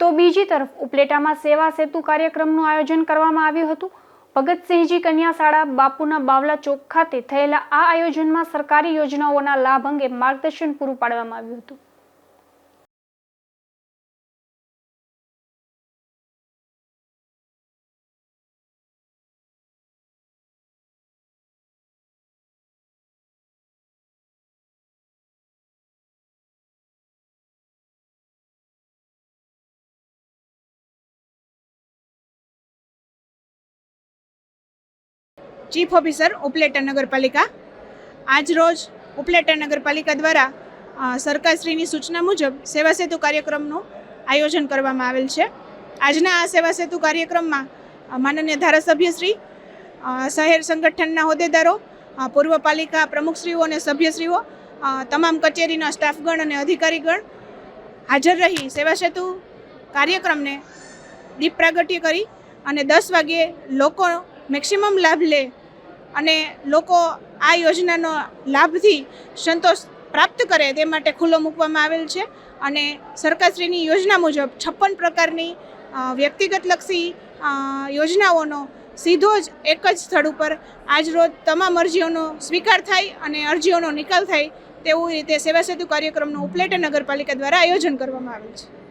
તો બીજી તરફ ઉપલેટામાં સેવા સેતુ કાર્યક્રમનું આયોજન કરવામાં આવ્યું હતું. ભગતસિંહજી કન્યા શાળા બાપુના બાવલા ચોક ખાતે થયેલા આ આયોજનમાં સરકારી યોજનાઓના લાભ અંગે માર્ગદર્શન પૂરું પાડવામાં આવ્યું હતું. ચીફ ઓફિસર ઉપલેટા નગરપાલિકા. આજ રોજ ઉપલેટા નગરપાલિકા દ્વારા સરકારશ્રીની સૂચના મુજબ સેવા સેતુ કાર્યક્રમનું આયોજન કરવામાં આવેલ છે. આજના આ સેવા સેતુ કાર્યક્રમમાં માનનીય ધારાસભ્યશ્રી શહેર સંગઠનના હોદ્દેદારો પૂર્વ પાલિકા પ્રમુખશ્રીઓ અને સભ્યશ્રીઓ તમામ કચેરીના સ્ટાફગણ અને અધિકારીગણ હાજર રહી સેવા સેતુ કાર્યક્રમને દીપ પ્રાગટ્ય કરી અને દસ વાગ્યે લોકો મેક્સિમમ લાભ લે અને લોકો આ યોજનાનો લાભથી સંતોષ પ્રાપ્ત કરે તે માટે ખુલ્લો મૂકવામાં આવેલ છે અને સરકારશ્રીની યોજના મુજબ છપ્પન પ્રકારની વ્યક્તિગતલક્ષી યોજનાઓનો સીધો જ એક જ સ્થળ ઉપર આજ રોજ તમામ અરજીઓનો સ્વીકાર થાય અને અરજીઓનો નિકાલ થાય તેવું રીતે સેવા સેતુ કાર્યક્રમનું ઉપલેટા નગરપાલિકા દ્વારા આયોજન કરવામાં આવેલ છે.